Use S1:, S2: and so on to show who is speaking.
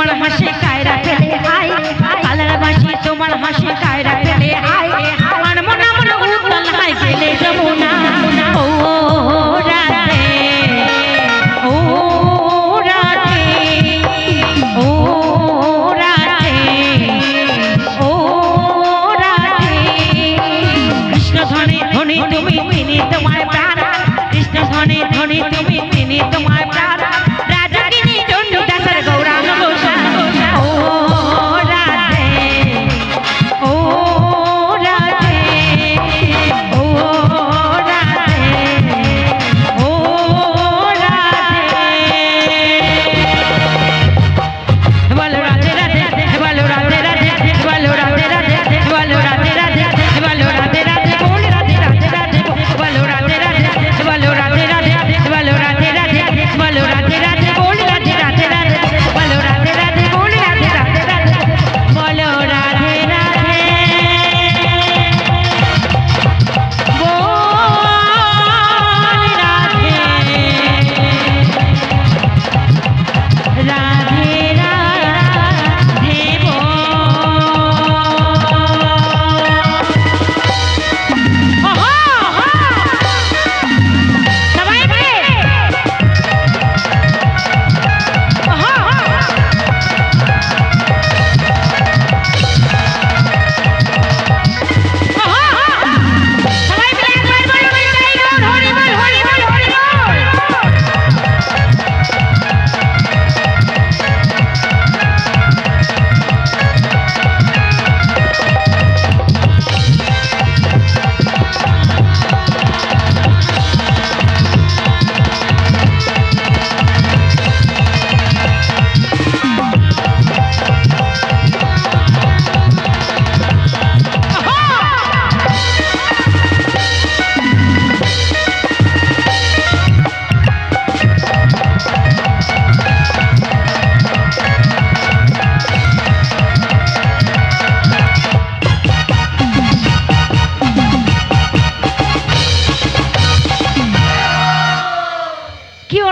S1: তোমার হাসি কায়রা ফেলে আয় কালার বাসি তোমার হাসি কায়রা ফেলে আয়। আমার হাই না ও তোমার প্রাণ। কৃষ্ণ ধনে ধনে তুমি তোমার রাজা জন্য